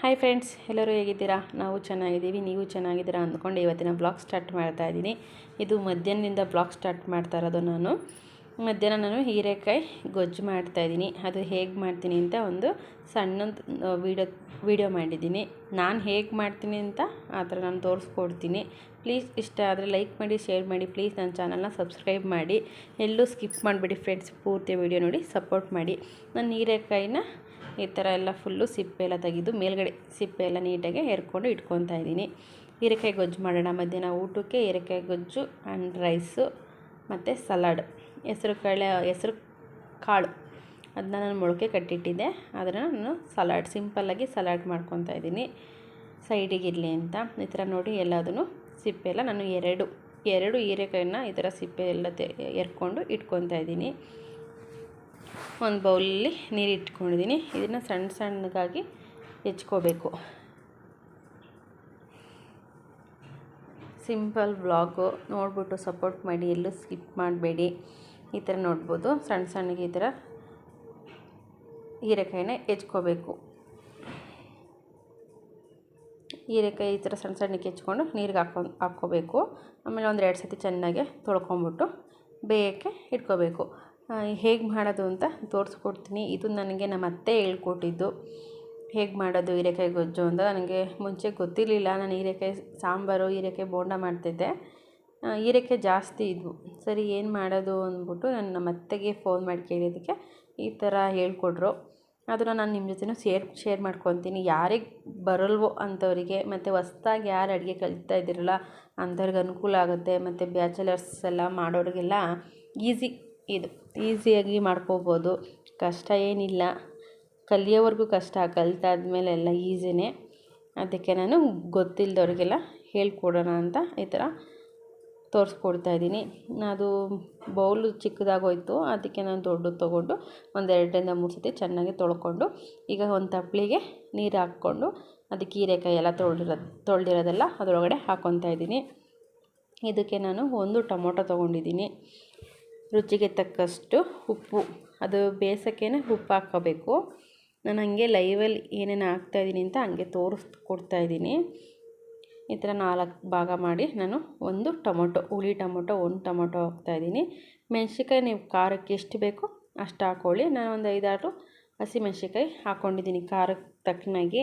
Hi friends ಎಲ್ಲರೂ ಹೇಗಿದ್ದೀರಾ? ನಾವು ಚೆನ್ನಾಗಿದ್ದೀವಿ, ನೀವು ಚೆನ್ನಾಗಿದ್ದೀರಾ ಅಂದ್ಕೊಂಡು ಇವತ್ತಿನ ಬ್ಲಾಗ್ ಸ್ಟಾರ್ಟ್ ಮಾಡ್ತಾ ಇದ್ದೀನಿ. ಇದು ಮಧ್ಯಾಹ್ನದಿಂದ ಬ್ಲಾಗ್ ಸ್ಟಾರ್ಟ್ ಮಾಡ್ತಾ ಇರೋದು ನಾನು. ಮಧ್ಯಾಹ್ನ ನಾನು ಹೀರೆಕಾಯಿ ಗೊಜ್ಜು ಮಾಡ್ತಾ ಇದ್ದೀನಿ. ಅದು ಹೇಗೆ ಮಾಡ್ತೀನಿ ಅಂತ ಒಂದು ಸಣ್ಣ ವೀಡಿಯೋ ವೀಡಿಯೋ ಮಾಡಿದ್ದೀನಿ. ನಾನು ಹೇಗೆ ಮಾಡ್ತೀನಿ ಅಂತ ಆ ಥರ ನಾನು ತೋರಿಸ್ಕೊಡ್ತೀನಿ. ಪ್ಲೀಸ್ ಇಷ್ಟ ಆದರೆ ಲೈಕ್ ಮಾಡಿ ಶೇರ್ ಮಾಡಿ ಪ್ಲೀಸ್ ನನ್ನ ಚಾನಲ್ನ ಸಬ್ಸ್ಕ್ರೈಬ್ ಮಾಡಿ. ಎಲ್ಲೂ ಸ್ಕಿಪ್ ಮಾಡಿಬಿಡಿ ಫ್ರೆಂಡ್ಸ್ ಪೂರ್ತಿ ವೀಡಿಯೋ ನೋಡಿ ಸಪೋರ್ಟ್ ಮಾಡಿ. ನಾನು ಹೀರೆಕಾಯಿನ ಈ ಥರ ಎಲ್ಲ ಫುಲ್ಲು ಸಿಪ್ಪೆ ಎಲ್ಲ ತೆಗೆದು ಮೇಲ್ಗಡೆ ಸಿಪ್ಪೆ ಎಲ್ಲ ನೀಟಾಗಿ ಹೇರ್ಕೊಂಡು ಇಟ್ಕೊತಾ ಇದ್ದೀನಿ. ಹೀರೆಕಾಯಿ ಗೊಜ್ಜು ಮಾಡೋಣ. ಮಧ್ಯಾಹ್ನ ಊಟಕ್ಕೆ ಹೀರೆಕಾಯಿ ಗೊಜ್ಜು ಆ್ಯಂಡ್ ರೈಸು ಮತ್ತು ಸಲಾಡ್ ಹೆಸರು ಕಾಳೆ, ಹೆಸರು ಕಾಳು. ಅದನ್ನ ನಾನು ಮೊಳಕೆ ಕಟ್ಟಿಟ್ಟಿದ್ದೆ. ಅದನ್ನು ನಾನು ಸಲಾಡ್ ಸಿಂಪಲ್ಲಾಗಿ ಸಲಾಡ್ ಮಾಡ್ಕೊತಾ ಇದ್ದೀನಿ. ಸೈಡಿಗಿರಲಿ ಅಂತ. ಈ ಥರ ನೋಡಿ ಎಲ್ಲದನ್ನು ಸಿಪ್ಪೆ ಎಲ್ಲ ನಾನು ಎರಡು ಎರಡು ಹೀರೆಕಾಯನ್ನ ಈ ಥರ ಸಿಪ್ಪೆ ಎಲ್ಲ ಎರ್ಕೊಂಡು ಇಟ್ಕೊತಾ ಇದ್ದೀನಿ. ಒಂದು ಬೌಲಲ್ಲಿ ನೀರು ಇಟ್ಕೊಂಡಿದ್ದೀನಿ. ಇದನ್ನು ಸಣ್ಣ ಸಣ್ಣಗಾಗಿ ಹೆಚ್ಕೋಬೇಕು. Simple vlog. ನೋಡಿಬಿಟ್ಟು ಸಪೋರ್ಟ್ ಮಾಡಿ, ಎಲ್ಲೂ ಸ್ಕಿಪ್ ಮಾಡಬೇಡಿ. ಈ ಥರ ನೋಡ್ಬೋದು. ಸಣ್ಣ ಸಣ್ಣಗೆ ಈ ಥರ ಹೀರೆಕಾಯಿನ ಹೆಚ್ಕೋಬೇಕು. ಹೀರೆಕಾಯಿ ಈ ಥರ ಸಣ್ಣ ಸಣ್ಣಕ್ಕೆ ಹೆಚ್ಕೊಂಡು ನೀರಿಗೆ ಹಾಕೊಂಡು ಹಾಕ್ಕೋಬೇಕು. ಆಮೇಲೆ ಒಂದು ಎರಡು ಸತಿ ಚೆನ್ನಾಗೆ ತೊಳ್ಕೊಂಬಿಟ್ಟು ಬೇಯಕ್ಕೆ ಇಟ್ಕೋಬೇಕು. ಹೇಗೆ ಮಾಡೋದು ಅಂತ ತೋರಿಸ್ಕೊಡ್ತೀನಿ. ಇದು ನನಗೆ ನಮ್ಮ ಅತ್ತೆ ಹೇಳ್ಕೊಟ್ಟಿದ್ದು. ಹೇಗೆ ಮಾಡೋದು ಹೀರೆಕಾಯಿ ಗೊಜ್ಜು ಅಂತ ನನಗೆ ಮುಂಚೆ ಗೊತ್ತಿರಲಿಲ್ಲ. ನಾನು ಹೀರೆಕಾಯಿ ಸಾಂಬಾರು, ಹೀರೆಕಾಯಿ ಬೋಂಡ ಮಾಡ್ತಿದ್ದೆ. ಹೀರೆಕಾಯಿ ಜಾಸ್ತಿ ಇದ್ವು. ಸರಿ, ಏನು ಮಾಡೋದು ಅಂದ್ಬಿಟ್ಟು ನಾನು ನಮ್ಮ ಅತ್ತೆಗೆ ಫೋನ್ ಮಾಡಿ ಕೇಳಿದ್ದಕ್ಕೆ ಈ ಥರ ಹೇಳ್ಕೊಟ್ರು. ಅದನ್ನು ನಾನು ನಿಮ್ಮ ಜೊತೆನೂ ಶೇರ್ ಶೇರ್ ಮಾಡ್ಕೊತೀನಿ. ಯಾರಿಗೆ ಬರಲ್ವೋ ಅಂಥವರಿಗೆ, ಮತ್ತು ಹೊಸ್ದಾಗಿ ಯಾರು ಅಡುಗೆ ಕಲಿತಾ ಇದ್ದೀರಲ್ಲ, ಅಂಥವ್ರಿಗೆ ಅನುಕೂಲ ಆಗುತ್ತೆ, ಮತ್ತು ಬ್ಯಾಚುಲರ್ಸ್ ಎಲ್ಲ ಮಾಡೋರಿಗೆಲ್ಲ ಈಸಿ ಇದು ಈಸಿಯಾಗಿ ಮಾಡ್ಕೋಬೋದು. ಕಷ್ಟ ಏನಿಲ್ಲ. ಕಲಿಯೋವರೆಗೂ ಕಷ್ಟ. ಕಲಿತಾದ್ಮೇಲೆ ಎಲ್ಲ ಈಸಿನೇ. ಅದಕ್ಕೆ ನಾನು ಗೊತ್ತಿಲ್ಲದವ್ರಿಗೆಲ್ಲ ಹೇಳ್ಕೊಡೋಣ ಅಂತ ಈ ಥರ ತೋರಿಸ್ಕೊಡ್ತಾ ಇದ್ದೀನಿ. ಅದು ಬೌಲು ಚಿಕ್ಕದಾಗೋಯ್ತು. ಅದಕ್ಕೆ ನಾನು ದೊಡ್ಡದು ತೊಗೊಂಡು ಒಂದು ಎರಡರಿಂದ ಮೂರು ಸತಿ ಚೆನ್ನಾಗಿ ತೊಳ್ಕೊಂಡು ಈಗ ಒಂದು ತಪ್ಪಲಿಗೆ ನೀರು ಹಾಕ್ಕೊಂಡು ಅದಕ್ಕೆ ಹೀರೆಕಾಯಿ ಎಲ್ಲ ತೊಳ್ದಿರೋ ತೊಳೆದಿರೋದೆಲ್ಲ ಅದರೊಳಗಡೆ ಹಾಕ್ಕೊತಾ ಇದ್ದೀನಿ. ಇದಕ್ಕೆ ನಾನು ಒಂದು ಟೊಮೊಟೊ ತೊಗೊಂಡಿದ್ದೀನಿ. ರುಚಿಗೆ ತಕ್ಕಷ್ಟು ಉಪ್ಪು, ಅದು ಬೇಯಿಸೋಕ್ಕೇ ಉಪ್ಪು ಹಾಕೋಬೇಕು ನಾನು ಹಂಗೆ ಲೈವಲ್ಲಿ ಏನೇನು ಹಾಕ್ತಾಯಿದ್ದೀನಿ ಅಂತ ಹಂಗೆ ತೋರಿಸ್ಕೊಡ್ತಾ ಇದ್ದೀನಿ. ಈ ಥರ ನಾಲ್ಕು ಭಾಗ ಮಾಡಿ ನಾನು ಒಂದು ಟೊಮೊಟೊ, ಹುಳಿ ಟೊಮೊಟೊ, ಒಂದು ಟೊಮೊಟೊ ಹಾಕ್ತಾಯಿದ್ದೀನಿ ಮೆಣ್ಸಿನ್ಕಾಯಿ ನೀವು ಖಾರಕ್ಕೆ ಎಷ್ಟು ಬೇಕೋ ಅಷ್ಟು ಹಾಕ್ಕೊಳ್ಳಿ. ನಾನು ಒಂದು ಐದಾರು ಹಸಿಮೆಣ್ಸಿನ್ಕಾಯಿ ಹಾಕ್ಕೊಂಡಿದ್ದೀನಿ ಖಾರಕ್ಕೆ ತಕ್ಕನಾಗಿ.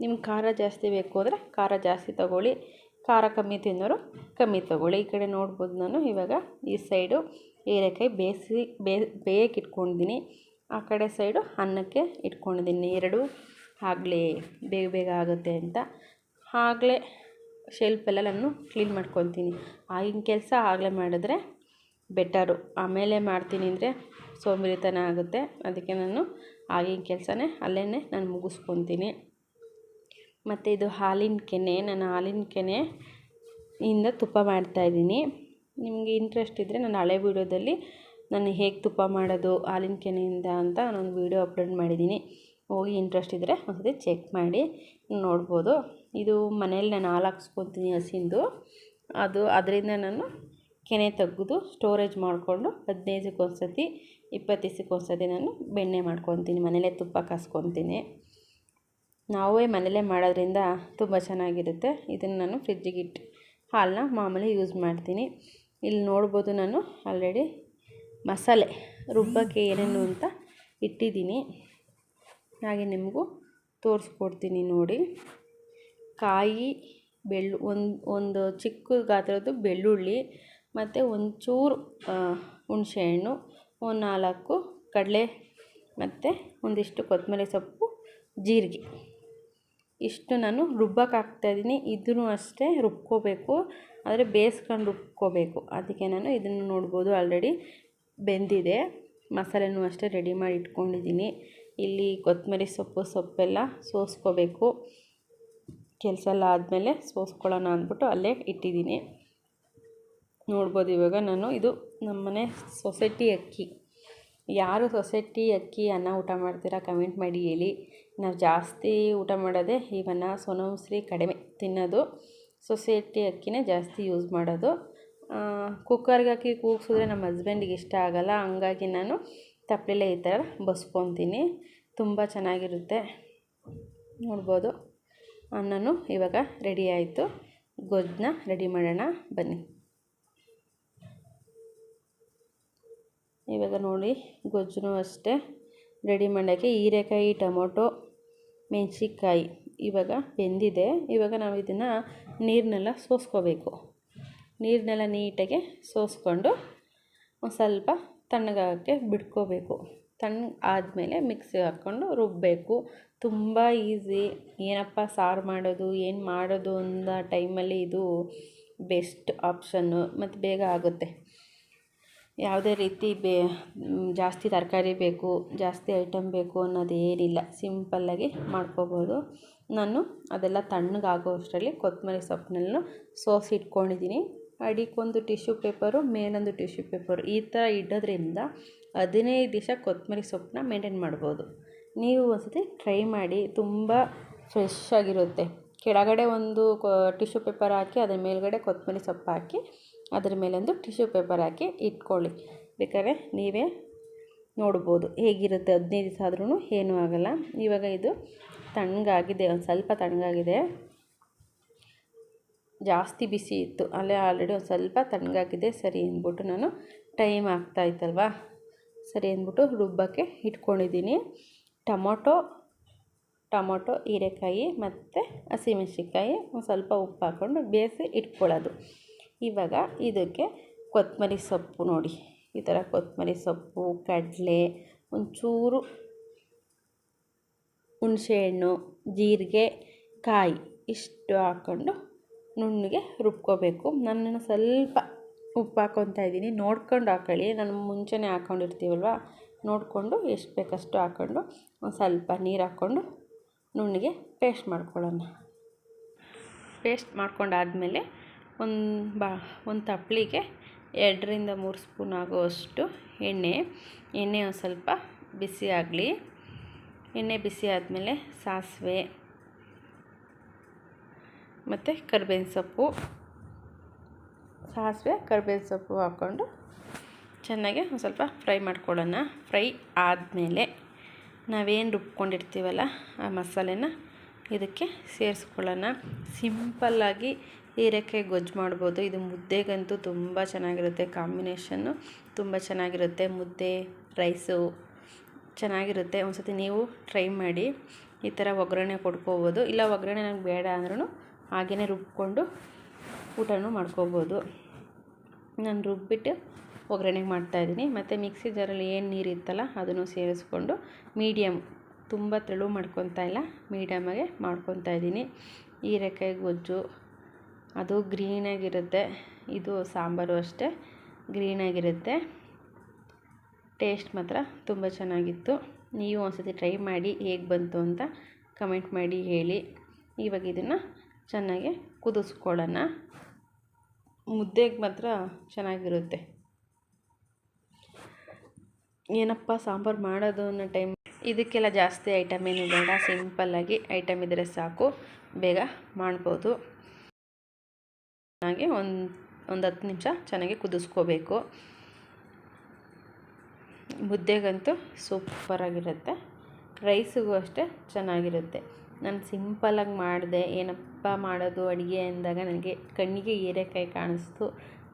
ನಿಮ್ಗೆ ಖಾರ ಜಾಸ್ತಿ ಬೇಕು ಅಂದರೆ ಖಾರ ಜಾಸ್ತಿ ತೊಗೊಳ್ಳಿ. ಖಾರ ಕಮ್ಮಿ ತಿನ್ನೋರು ಕಮ್ಮಿ ತೊಗೊಳ್ಳಿ. ಈ ಕಡೆ ನೋಡ್ಬೋದು ನಾನು, ಇವಾಗ ಈ ಸೈಡು ಹೀರೆಕಾಯಿ ಬೇಯಿಸಿ ಬೇಯಕ್ಕೆ ಇಟ್ಕೊಂಡಿದ್ದೀನಿ. ಆ ಕಡೆ ಸೈಡು ಅನ್ನಕ್ಕೆ ಇಟ್ಕೊಂಡಿದ್ದೀನಿ. ಎರಡು ಆಗಲೇ ಬೇಗ ಬೇಗ ಆಗುತ್ತೆ ಅಂತ. ಆಗಲೇ ಶೆಲ್ಫೆಲ್ಲ ನಾನು ಕ್ಲೀನ್ ಮಾಡ್ಕೊತೀನಿ ಆಗಿನ ಕೆಲಸ ಆಗಲೇ ಮಾಡಿದ್ರೆ ಬೆಟರು. ಆಮೇಲೆ ಮಾಡ್ತೀನಿ ಅಂದರೆ ಸೋಂಬೇರಿತನ ಆಗುತ್ತೆ. ಅದಕ್ಕೆ ನಾನು ಆಗಿನ ಕೆಲಸನೇ ಅಲ್ಲೇ ನಾನು ಮುಗಿಸ್ಕೊತೀನಿ. ಮತ್ತು ಇದು ಹಾಲಿನ ಕೆನೆ, ನಾನು ಹಾಲಿನ ಕೆನೆ ಇಂದ ತುಪ್ಪ ಮಾಡ್ತಾಯಿದ್ದೀನಿ ನಿಮಗೆ ಇಂಟ್ರೆಸ್ಟ್ ಇದ್ದರೆ ನಾನು ಹಳೆ ವೀಡಿಯೋದಲ್ಲಿ ನಾನು ಹೇಗೆ ತುಪ್ಪ ಮಾಡೋದು, ಹಾಲಿನ ಕೆನೆಯಿಂದ ಅಂತ ನಾನೊಂದು ವೀಡಿಯೋ ಅಪ್ಲೋಡ್ ಮಾಡಿದ್ದೀನಿ. ಹೋಗಿ ಇಂಟ್ರೆಸ್ಟ್ ಇದ್ದರೆ ಒಂದ್ಸತಿ ಚೆಕ್ ಮಾಡಿ ನೋಡ್ಬೋದು. ಇದು ಮನೇಲಿ ನಾನು ಹಾಲು ಹಾಕ್ಸ್ಕೊತೀನಿ ಹಸಿಂದು. ಅದು ಅದರಿಂದ ನಾನು ಕೆನೆ ತೆಗೆದು ಸ್ಟೋರೇಜ್ ಮಾಡಿಕೊಂಡು ಹದಿನೈದು ದಿವ್ಸಕ್ಕೆ ಒಂದು ಸತಿ ಇಪ್ಪತ್ತು ದಿವ್ಸಕ್ಕೆ ಒಂದು ಸತಿ ನಾನು ಬೆಣ್ಣೆ ಮಾಡ್ಕೊತೀನಿ, ಮನೇಲೇ ತುಪ್ಪ ಕಾಸ್ಕೊತೀನಿ. ನಾವೇ ಮನೆಯಲ್ಲೇ ಮಾಡೋದ್ರಿಂದ ತುಂಬ ಚೆನ್ನಾಗಿರುತ್ತೆ. ಇದನ್ನು ನಾನು ಫ್ರಿಜ್ಜಿಗೆ ಇಟ್ಟು ಹಾಲನ್ನ ಮಾಮೂಲಿ ಯೂಸ್ ಮಾಡ್ತೀನಿ. ಇಲ್ಲಿ ನೋಡ್ಬೋದು ನಾನು ಆಲ್ರೆಡಿ ಮಸಾಲೆ ರುಬ್ಬಕ್ಕೆ ಏನೇನು ಅಂತ ಇಟ್ಟಿದ್ದೀನಿ. ಹಾಗೆ ನಿಮಗೂ ತೋರಿಸ್ಕೊಡ್ತೀನಿ ನೋಡಿ. ಕಾಯಿ, ಬೆಳ್ಳು, ಒಂದು ಒಂದು ಚಿಕ್ಕ ಗಾತ್ರದ್ದು ಬೆಳ್ಳುಳ್ಳಿ, ಮತ್ತು ಒಂಚೂರು ಹುಣಸೆಹಣ್ಣು, ಒಂದು ನಾಲ್ಕು ಕಡಲೆ, ಮತ್ತು ಒಂದಿಷ್ಟು ಕೊತ್ತಂಬರಿ ಸೊಪ್ಪು, ಜೀರಿಗೆ. ಇಷ್ಟು ನಾನು ರುಬ್ಬಕ್ಕೆ ಹಾಕ್ತಾಯಿದ್ದೀನಿ ಇದನ್ನು ಅಷ್ಟೇ ರುಬ್ಕೋಬೇಕು. ಆದರೆ ಬೇಯಿಸ್ಕೊಂಡು ರುಬ್ಕೋಬೇಕು. ಅದಕ್ಕೆ ನಾನು ಇದನ್ನು ನೋಡ್ಬೋದು ಆಲ್ರೆಡಿ ಬೆಂದಿದೆ. ಮಸಾಲೆನೂ ಅಷ್ಟೇ ರೆಡಿ ಮಾಡಿ ಇಟ್ಕೊಂಡಿದ್ದೀನಿ. ಇಲ್ಲಿ ಕೊತ್ತಂಬರಿ ಸೊಪ್ಪು, ಸೊಪ್ಪೆಲ್ಲ ಸೋಸ್ಕೋಬೇಕು. ಕೆಲಸ ಎಲ್ಲ ಆದಮೇಲೆ ಸೋಸ್ಕೊಳ್ಳೋಣ ಅಂದ್ಬಿಟ್ಟು ಅಲ್ಲೇ ಇಟ್ಟಿದ್ದೀನಿ. ನೋಡ್ಬೋದು ಇವಾಗ ನಾನು. ಇದು ನಮ್ಮನೆ ಸೊಸೈಟಿ ಅಕ್ಕಿ. ಯಾರು ಸೊಸೈಟಿ ಅಕ್ಕಿ, ಅನ್ನ ಊಟ ಮಾಡ್ತೀರಾ? ಕಮೆಂಟ್ ಮಾಡಿ ಹೇಳಿ. ನಾವು ಜಾಸ್ತಿ ಊಟ ಮಾಡೋದೇ ಇವನ್ನ ಸೋನಮಸೂರಿ ಕಡಿಮೆ ತಿನ್ನೋದು. ಸೊಸೈಟಿ ಅಕ್ಕಿನೇ ಜಾಸ್ತಿ ಯೂಸ್ ಮಾಡೋದು. ಕುಕ್ಕರ್ಗೆ ಹಾಕಿ ಕೂಗಿಸಿದ್ರೆ ನಮ್ಮ ಹಸ್ಬೆಂಡಿಗೆ ಇಷ್ಟ ಆಗೋಲ್ಲ. ಹಂಗಾಗಿ ನಾನು ತಪ್ಪಲೆ ಈ ಥರ ಬಸ್ಕೊತೀನಿ. ತುಂಬ ಚೆನ್ನಾಗಿರುತ್ತೆ. ನೋಡ್ಬೋದು. ಅನ್ನನು ಇವಾಗ ರೆಡಿ ಆಯಿತು. ಗೊಜ್ಜನ್ನ ರೆಡಿ ಮಾಡೋಣ. ಬನ್ನಿ. ಇವಾಗ ನೋಡಿ ಗೊಜ್ಜು ಅಷ್ಟೇ ರೆಡಿ ಮಾಡೋಕ್ಕೆ ಹೀರೆಕಾಯಿ, ಟೊಮೊಟೊ, ಮೆಣಸಿನ್ಕಾಯಿ ಇವಾಗ ಬೆಂದಿದೆ. ಇವಾಗ ನಾವು ಇದನ್ನು ನೀರನ್ನೆಲ್ಲ ಸೋಸ್ಕೋಬೇಕು. ನೀರನ್ನೆಲ್ಲ ನೀಟಾಗಿ ಸೋಸ್ಕೊಂಡು ಒಂದು ಸ್ವಲ್ಪ ತಣ್ಣಗಾಗೋಕ್ಕೆ ಬಿಡ್ಕೋಬೇಕು ತಣ್ಣ ಆದಮೇಲೆ ಮಿಕ್ಸಿಗೆ ಹಾಕ್ಕೊಂಡು ರುಬ್ಬಬೇಕು ತುಂಬ ಈಸಿ ಏನಪ್ಪ ಸಾರು ಮಾಡೋದು, ಏನು ಮಾಡೋದು ಅಂದ ಟೈಮಲ್ಲಿ ಇದು ಬೆಸ್ಟ್ ಆಪ್ಷನ್ನು ಮತ್ತು ಬೇಗ ಆಗುತ್ತೆ. ಯಾವುದೇ ರೀತಿ ಬೇ ಜಾಸ್ತಿ ತರಕಾರಿ ಬೇಕು, ಜಾಸ್ತಿ ಐಟಮ್ ಬೇಕು ಅನ್ನೋದೇನಿಲ್ಲ. ಸಿಂಪಲ್ಲಾಗಿ ಮಾಡ್ಕೋಬೋದು. ನಾನು ಅದೆಲ್ಲ ತಣ್ಣಗಾಗೋ ಅಷ್ಟರಲ್ಲಿ ಕೊತ್ತಂಬರಿ ಸೊಪ್ಪನ್ನೆಲ್ಲ ಸೋಸಿ ಇಟ್ಕೊಂಡಿದ್ದೀನಿ. ಅಡಿಗೊಂದು ಟಿಶ್ಯೂ ಪೇಪರು ಮೇಲೊಂದು ಟಿಶ್ಯೂ ಪೇಪರು ಈ ಥರ ಇಡೋದ್ರಿಂದ ಹದಿನೈದು ದಿವಸ ಕೊತ್ತಂಬರಿ ಸೊಪ್ಪನ್ನ ಮೇಂಟೈನ್ ಮಾಡ್ಬೋದು. ನೀವು ಒಂದ್ಸತಿ ಟ್ರೈ ಮಾಡಿ, ತುಂಬ ಫ್ರೆಶ್ ಆಗಿರುತ್ತೆ. ಕೆಳಗಡೆ ಒಂದು ಟಿಶ್ಯೂ ಪೇಪರ್ ಹಾಕಿ, ಅದ್ರ ಮೇಲ್ಗಡೆ ಕೊತ್ತಂಬರಿ ಸೊಪ್ಪು ಹಾಕಿ ಅದ್ರ ಮೇಲೊಂದು ಟಿಶ್ಯೂ ಪೇಪರ್ ಹಾಕಿ ಇಟ್ಕೊಳ್ಳಿ. ಬೇಕಾದ್ರೆ ನೀವೇ ನೋಡ್ಬೋದು ಹೇಗಿರುತ್ತೆ ಹದಿನೈದು ದಿವಸ ಆದ್ರೂ ಏನೂ ಆಗೋಲ್ಲ. ಇವಾಗ ಇದು ತಣ್ಣಗಾಗಿದೆ, ಒಂದು ಸ್ವಲ್ಪ ತಣ್ಣಗಾಗಿದೆ. ಜಾಸ್ತಿ ಬಿಸಿ ಇತ್ತು. ಅಲ್ಲೇ ಆಲ್ರೆಡಿ ಒಂದು ಸ್ವಲ್ಪ ತಣ್ಣಗಾಗಿದೆ. ಸರಿ ಅಂದ್ಬಿಟ್ಟು ನಾನು ಟೈಮ್ ಆಗ್ತಾಯಿತ್ತಲ್ವ ಸರಿ ಅಂದ್ಬಿಟ್ಟು ರುಬ್ಬಕ್ಕೆ ಇಟ್ಕೊಂಡಿದ್ದೀನಿ. ಟೊಮೊಟೊ ಟೊಮೊಟೊ, ಹೀರೆಕಾಯಿ ಮತ್ತು ಹಸಿಮೆಣ್ಸಿನ್ಕಾಯಿ ಒಂದು ಸ್ವಲ್ಪ ಉಪ್ಪು ಹಾಕ್ಕೊಂಡು ಬೇಯಿಸಿ ಇಟ್ಕೊಳ್ಳೋದು. ಇವಾಗ ಇದಕ್ಕೆ ಕೊತ್ತಂಬರಿ ಸೊಪ್ಪು ನೋಡಿ. ಈ ಥರ ಕೊತ್ತಂಬರಿ ಸೊಪ್ಪು, ಕಡಲೆ, ಒಂಚೂರು ಹುಣಸೆಹಣ್ಣು, ಜೀರಿಗೆ, ಕಾಯಿ ಇಷ್ಟು ಹಾಕ್ಕೊಂಡು ನುಣ್ಣಗೆ ರುಬ್ಕೋಬೇಕು. ನಾನು ಸ್ವಲ್ಪ ಉಪ್ಪು ಹಾಕ್ಕೊತಾ ಇದ್ದೀನಿ. ನೋಡ್ಕೊಂಡು ಹಾಕೊಳ್ಳಿ. ನಾನು ಮುಂಚೆನೇ ಹಾಕ್ಕೊಂಡಿರ್ತೀವಲ್ವ? ನೋಡಿಕೊಂಡು ಎಷ್ಟು ಬೇಕಷ್ಟು ಹಾಕ್ಕೊಂಡು ಒಂದು ಸ್ವಲ್ಪ ನೀರು ಹಾಕ್ಕೊಂಡು ನುಣ್ಣಗೆ ಪೇಸ್ಟ್ ಮಾಡ್ಕೊಳ್ಳೋಣ. ಪೇಸ್ಟ್ ಮಾಡ್ಕೊಂಡಾದಮೇಲೆ ಒಂದು ಬಾ, ಒಂದು ತಪ್ಪಲಿಗೆ ಎರಡರಿಂದ ಮೂರು ಸ್ಪೂನ್ ಆಗುವಷ್ಟು ಎಣ್ಣೆ ಎಣ್ಣೆ ಒಂದು ಸ್ವಲ್ಪ ಬಿಸಿ ಆಗಲಿ. ಎಣ್ಣೆ ಬಿಸಿ ಆದಮೇಲೆ ಸಾಸಿವೆ ಮತ್ತು ಕರ್ಬೇವಿನ ಸೊಪ್ಪು. ಸಾಸಿವೆ, ಕರ್ಬೇವಿನ ಸೊಪ್ಪು ಹಾಕ್ಕೊಂಡು ಚೆನ್ನಾಗಿ ಒಂದು ಸ್ವಲ್ಪ ಫ್ರೈ ಮಾಡ್ಕೊಳ್ಳೋಣ. ಫ್ರೈ ಆದಮೇಲೆ ನಾವೇನು ರುಬ್ಕೊಂಡಿರ್ತೀವಲ್ಲ ಆ ಮಸಾಲೆನ ಇದಕ್ಕೆ ಸೇರಿಸ್ಕೊಳ್ಳೋಣ. ಸಿಂಪಲ್ಲಾಗಿ ಹೀರೆಕಾಯಿ ಗೊಜ್ಜು ಮಾಡ್ಬೋದು. ಇದು ಮುದ್ದೆಗಂತೂ ತುಂಬ ಚೆನ್ನಾಗಿರುತ್ತೆ. ಕಾಂಬಿನೇಷನ್ನು ತುಂಬ ಚೆನ್ನಾಗಿರುತ್ತೆ. ಮುದ್ದೆ, ರೈಸು ಚೆನ್ನಾಗಿರುತ್ತೆ. ಒಂದು ನೀವು ಟ್ರೈ ಮಾಡಿ. ಈ ಥರ ಒಗ್ಗರಣೆ ಕೊಡ್ಕೋಬೋದು. ಇಲ್ಲ, ಒಗ್ಗರಣೆ ನನಗೆ ಬೇಡ ಅಂದ್ರೂ ಹಾಗೆಯೇ ರುಬ್ಕೊಂಡು ಊಟನೂ ಮಾಡ್ಕೋಬೋದು. ನಾನು ರುಬ್ಬಿಟ್ಟು ಒಗ್ಗರಣೆಗೆ ಮಾಡ್ತಾಯಿದ್ದೀನಿ ಮತ್ತು ಮಿಕ್ಸಿ ಜಾರಲ್ಲಿ ಏನು ನೀರು ಇತ್ತಲ್ಲ, ಅದನ್ನು ಸೇರಿಸ್ಕೊಂಡು ಮೀಡಿಯಮ್ ತುಂಬ ತೆಳು ಮಾಡ್ಕೊತಾ ಇಲ್ಲ ಮೀಡಿಯಮಾಗೆ ಮಾಡ್ಕೊತಾ ಇದ್ದೀನಿ. ಹೀರೆಕಾಯಿ ಗೊಜ್ಜು ಅದು ಗ್ರೀನಾಗಿರುತ್ತೆ. ಇದು ಸಾಂಬಾರು ಅಷ್ಟೇ, ಗ್ರೀನಾಗಿರುತ್ತೆ. ಟೇಸ್ಟ್ ಮಾತ್ರ ತುಂಬ ಚೆನ್ನಾಗಿತ್ತು. ನೀವು ಒಂದ್ಸತಿ ಟ್ರೈ ಮಾಡಿ ಹೇಗೆ ಬಂತು ಅಂತ ಕಮೆಂಟ್ ಮಾಡಿ ಹೇಳಿ. ಇವಾಗ ಇದನ್ನು ಚೆನ್ನಾಗಿ ಕುದಿಸ್ಕೊಳ್ಳೋಣ. ಮುದ್ದೆಗೆ ಮಾತ್ರ ಚೆನ್ನಾಗಿರುತ್ತೆ. ಏನಪ್ಪ ಸಾಂಬಾರು ಮಾಡೋದು ಅನ್ನೋ ಟೈಮ್. ಇದಕ್ಕೆಲ್ಲ ಜಾಸ್ತಿ ಐಟಮ್ ಏನು ಬೇಡ ಸಿಂಪಲ್ಲಾಗಿ ಐಟಮ್ ಇದ್ದರೆ ಸಾಕು. ಬೇಗ ಮಾಡ್ಬೋದು. ಚೆನ್ನಾಗಿ ಒಂದು ಒಂದು ಹತ್ತು ನಿಮಿಷ ಚೆನ್ನಾಗಿ ಕುದಿಸ್ಕೋಬೇಕು. ಮುದ್ದೆಗಂತೂ ಸೂಪರಾಗಿರುತ್ತೆ ರೈಸಿಗೂ ಅಷ್ಟೇ ಚೆನ್ನಾಗಿರುತ್ತೆ. ನಾನು ಸಿಂಪಲಾಗಿ ಮಾಡಿದೆ. ಏನಪ್ಪ ಮಾಡೋದು ಅಡುಗೆ ಅಂದಾಗ ನನಗೆ ಕಣ್ಣಿಗೆ ಹೀರೆಕಾಯಿ ಕಾಣಿಸ್ತು.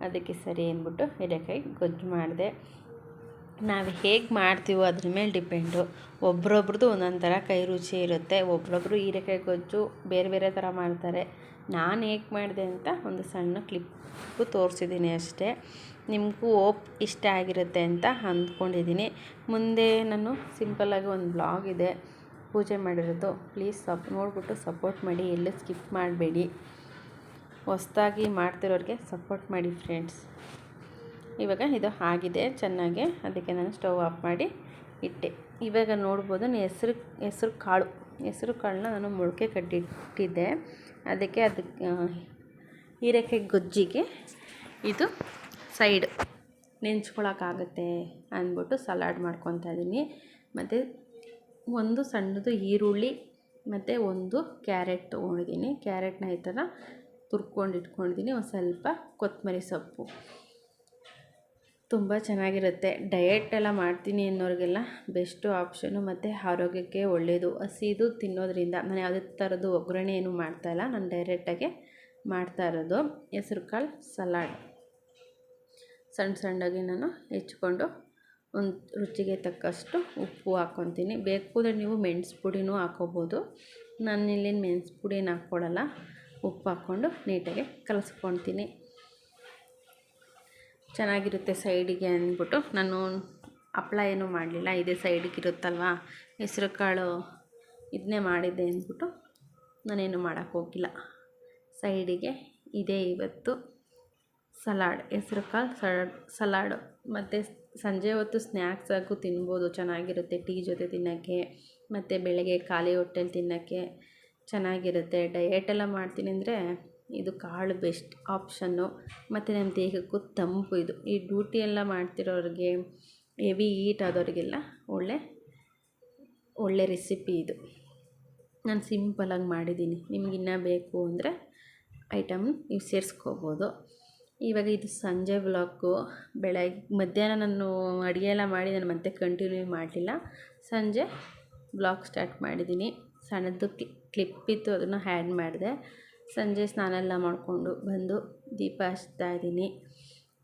ಅದಕ್ಕೆ ಸರಿ ಅಂದ್ಬಿಟ್ಟು ಹೀರೆಕಾಯಿ ಗೊಜ್ಜು ಮಾಡಿದೆ. ನಾವು ಹೇಗೆ ಮಾಡ್ತೀವೋ ಅದ್ರ ಮೇಲೆ ಡಿಪೆಂಡು. ಒಬ್ರೊಬ್ರದ್ದು ಒಂದೊಂದು ಥರ ಕೈ ರುಚಿ ಇರುತ್ತೆ. ಒಬ್ರೊಬ್ಬರು ಹೀರೆಕಾಯಿ ಗೊಜ್ಜು ಬೇರೆ ಬೇರೆ ಥರ ಮಾಡ್ತಾರೆ. ನಾನು ಹೇಗೆ ಮಾಡಿದೆ ಅಂತ ಒಂದು ಸಣ್ಣ ಕ್ಲಿಪ್ಪು ತೋರಿಸಿದ್ದೀನಿ ಅಷ್ಟೇ. ನಿಮಗೂ ಓಪ್ ಇಷ್ಟ ಆಗಿರುತ್ತೆ ಅಂತ ಅಂದ್ಕೊಂಡಿದ್ದೀನಿ. ಮುಂದೆ ನಾನು ಸಿಂಪಲ್ಲಾಗಿ ಒಂದು ಬ್ಲಾಗ್ ಇದೆ, ಪೂಜೆ ಮಾಡಿರೋದು. ಪ್ಲೀಸ್ ಸಪ್, ನೋಡಿಬಿಟ್ಟು ಸಪೋರ್ಟ್ ಮಾಡಿ, ಎಲ್ಲೂ ಸ್ಕಿಪ್ ಮಾಡಬೇಡಿ. ಹೊಸ್ದಾಗಿ ಮಾಡ್ತಿರೋರಿಗೆ ಸಪೋರ್ಟ್ ಮಾಡಿ ಫ್ರೆಂಡ್ಸ್. ಇವಾಗ ಇದು ಆಗಿದೆ, ಚೆನ್ನಾಗೆ. ಅದಕ್ಕೆ ನಾನು ಸ್ಟವ್ ಆಫ್ ಮಾಡಿ ಇಟ್ಟೆ. ಇವಾಗ ನೋಡ್ಬೋದು ಹೆಸ್ರು ಹೆಸ್ರು ಕಾಳು. ಹೆಸ್ರು ಕಾಳನ್ನ ನಾನು ಮೊಳಕೆ ಕಟ್ಟಿಟ್ಟಿದ್ದೆ. ಅದಕ್ಕೆ ಅದಕ್ಕೆ ಹೀರೆಕಾಯಿ ಗೊಜ್ಜಿಗೆ ಇದು ಸೈಡ್ ನೆಂಚ್ಕೊಳಕ್ಕಾಗತ್ತೆ ಅಂದ್ಬಿಟ್ಟು ಸಲಾಡ್ ಮಾಡ್ಕೊತಾ ಇದ್ದೀನಿ ಮತ್ತು ಒಂದು ಸಣ್ಣದು ಈರುಳ್ಳಿ, ಮತ್ತು ಒಂದು ಕ್ಯಾರೆಟ್ ತೊಗೊಂಡಿದ್ದೀನಿ ಕ್ಯಾರೆಟ್ನ ಈ ಥರ ತುರ್ಕೊಂಡು ಇಟ್ಕೊಂಡಿದ್ದೀನಿ ಒಂದು ಸ್ವಲ್ಪ ಕೊತ್ತಂಬರಿ ಸೊಪ್ಪು. ತುಂಬ ಚೆನ್ನಾಗಿರುತ್ತೆ. ಡಯೆಟ್ ಎಲ್ಲ ಮಾಡ್ತೀನಿ ಅನ್ನೋರಿಗೆಲ್ಲ ಬೆಸ್ಟು ಆಪ್ಷನು ಮತ್ತು ಆರೋಗ್ಯಕ್ಕೆ ಒಳ್ಳೆಯದು ಹಸಿದು ತಿನ್ನೋದ್ರಿಂದ ನಾನು ಯಾವುದೇ ಥರದ್ದು ಒಗ್ಗರಣೆ ಏನು ಮಾಡ್ತಾಯಿಲ್ಲ ನಾನು ಡೈರೆಕ್ಟಾಗೆ ಮಾಡ್ತಾ ಇರೋದು. ಹೆಸ್ರು ಕಾಳು ಸಲಾಡ್ ಸಣ್ಣ ಸಣ್ಣದಾಗಿ ನಾನು ಹೆಚ್ಕೊಂಡು ಒಂದು ರುಚಿಗೆ ತಕ್ಕಷ್ಟು ಉಪ್ಪು ಹಾಕ್ಕೊತೀನಿ. ಬೇಕು ಅಂದರೆ ನೀವು ಮೆಣಸು ಪುಡಿನೂ ಹಾಕೋಬೋದು. ನಾನು ಇಲ್ಲಿ ಮೆಣಸು ಪುಡಿನ ಹಾಕ್ಕೊಡಲ್ಲ ಉಪ್ಪು ಹಾಕ್ಕೊಂಡು ನೀಟಾಗಿ ಕಲಸ್ಕೊತೀನಿ ಚೆನ್ನಾಗಿರುತ್ತೆ ಸೈಡಿಗೆ ಅಂದ್ಬಿಟ್ಟು ನಾನು ಹಪ್ಳ ಏನು ಮಾಡಲಿಲ್ಲ. ಇದೇ ಸೈಡಿಗೆ ಇರುತ್ತಲ್ವ? ಹೆಸ್ರು ಕಾಳು ಇದನ್ನೇ ಮಾಡಿದ್ದೆ ಅಂದ್ಬಿಟ್ಟು ನಾನೇನು ಮಾಡೋಕ್ಕೆ ಹೋಗಿಲ್ಲ. ಸೈಡಿಗೆ ಇದೇ ಇವತ್ತು ಸಲಾಡ್, ಹೆಸ್ರು ಕಾಳು, ಸಲಾಡ್, ಸಲಾಡು. ಮತ್ತು ಸಂಜೆ ಹೊತ್ತು ಸ್ನ್ಯಾಕ್ಸ್ ಆಗು ತಿನ್ಬೋದು, ಚೆನ್ನಾಗಿರುತ್ತೆ ಟೀ ಜೊತೆ ತಿನ್ನೋಕ್ಕೆ. ಮತ್ತು ಬೆಳಗ್ಗೆ ಖಾಲಿ ಹೊಟ್ಟೆಲಿ ತಿನ್ನೋಕ್ಕೆ ಚೆನ್ನಾಗಿರುತ್ತೆ. ಡಯೆಟೆಲ್ಲ ಮಾಡ್ತೀನಿ ಅಂದರೆ ಇದು ಕಾಳು ಬೆಸ್ಟ್ ಆಪ್ಷನ್ನು ಮತ್ತು ನಮ್ಮ ದೇಹಕ್ಕೂ ತಂಪು ಇದು. ಈ ಡ್ಯೂಟಿ ಎಲ್ಲ ಮಾಡ್ತಿರೋರಿಗೆ ಹೆವಿ ಈಟ್ ಆದವರಿಗೆಲ್ಲ ಒಳ್ಳೆ ಒಳ್ಳೆ ರೆಸಿಪಿ ಇದು. ನಾನು ಸಿಂಪಲಾಗಿ ಮಾಡಿದ್ದೀನಿ. ನಿಮ್ಗೆ ಇನ್ನೂ ಬೇಕು ಅಂದರೆ ಐಟಮ್ ನೀವು ಸೇರಿಸ್ಕೋಬೋದು. ಇವಾಗ ಇದು ಸಂಜೆ ಬ್ಲಾಕು ಬೆಳಗ್ಗೆ ಮಧ್ಯಾಹ್ನ ನಾನು ಅಡುಗೆ ಎಲ್ಲ ಮಾಡಿ, ನಾನು ಮತ್ತೆ ಕಂಟಿನ್ಯೂ ಮಾಡಲಿಲ್ಲ. ಸಂಜೆ ಬ್ಲಾಗ್ ಸ್ಟಾರ್ಟ್ ಮಾಡಿದ್ದೀನಿ. ಸಣ್ಣದು ಕ್ಲಿಪ್ ಇತ್ತು, ಅದನ್ನು ಹ್ಯಾಡ್ ಮಾಡಿದೆ. ಸಂಜೆ ಸ್ನಾನ ಎಲ್ಲ ಮಾಡಿಕೊಂಡು ಬಂದು ದೀಪ ಹಚ್ತಾ ಇದ್ದೀನಿ.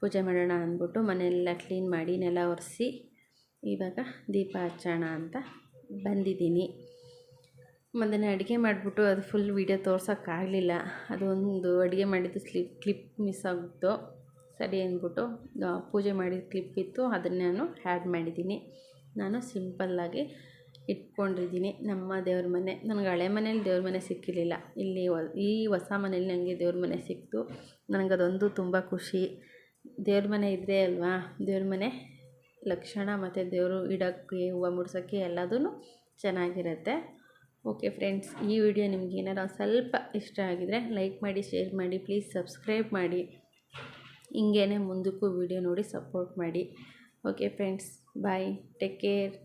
ಪೂಜೆ ಮಾಡೋಣ ಅಂದ್ಬಿಟ್ಟು ಮನೆಯೆಲ್ಲ ಕ್ಲೀನ್ ಮಾಡಿ ನೆಲ ಒರೆಸಿ ಇವಾಗ ದೀಪ ಹಚ್ಚೋಣ ಅಂತ ಬಂದಿದ್ದೀನಿ. ಮೊದಲೇ ಅಡುಗೆ ಮಾಡಿಬಿಟ್ಟು ಅದು ಫುಲ್ ವೀಡಿಯೋ ತೋರ್ಸೋಕ್ಕಾಗಲಿಲ್ಲ. ಅದೊಂದು ಅಡುಗೆ ಮಾಡಿದ್ದು ಸ್ಲಿಪ್ ಕ್ಲಿಪ್ ಮಿಸ್ ಆಗಿತ್ತು. ಸರಿ ಅಂದ್ಬಿಟ್ಟು ಪೂಜೆ ಮಾಡಿದ ಕ್ಲಿಪ್ ಇತ್ತು. ಅದನ್ನು ನಾನು ಆ್ಯಡ್ ಮಾಡಿದ್ದೀನಿ. ನಾನು ಸಿಂಪಲ್ಲಾಗಿ ಇಟ್ಕೊಂಡಿದ್ದೀನಿ. ನಮ್ಮ ದೇವ್ರ ಮನೆ, ನನಗೆ ಹಳೆ ಮನೇಲಿ ದೇವ್ರ ಮನೆ ಸಿಕ್ಕಿರಲಿಲ್ಲ. ಇಲ್ಲಿ ಈ ಹೊಸ ಮನೇಲಿ ನನಗೆ ದೇವ್ರ ಮನೆ ಸಿಕ್ತು. ನನಗದೊಂದು ತುಂಬ ಖುಷಿ. ದೇವ್ರ ಮನೆ ಇದ್ದರೆ ಅಲ್ವಾ? ದೇವ್ರ ಮನೆ ಲಕ್ಷಣ ಮತ್ತು ದೇವರು ಇಡೋಕ್ಕೆ, ಹೂವು ಮುಡ್ಸೋಕ್ಕೆ ಎಲ್ಲದೂ ಚೆನ್ನಾಗಿರುತ್ತೆ. ಓಕೆ ಫ್ರೆಂಡ್ಸ್, ಈ ವಿಡಿಯೋ ನಿಮ್ಗೆ ಏನಾರು ಸ್ವಲ್ಪ ಇಷ್ಟ ಆಗಿದರೆ ಲೈಕ್ ಮಾಡಿ, ಶೇರ್ ಮಾಡಿ, ಪ್ಲೀಸ್ ಸಬ್ಸ್ಕ್ರೈಬ್ ಮಾಡಿ. ಹಿಂಗೇ ಮುಂದಕ್ಕೂ ವಿಡಿಯೋ ನೋಡಿ ಸಪೋರ್ಟ್ ಮಾಡಿ. Okay friends, bye. Take care.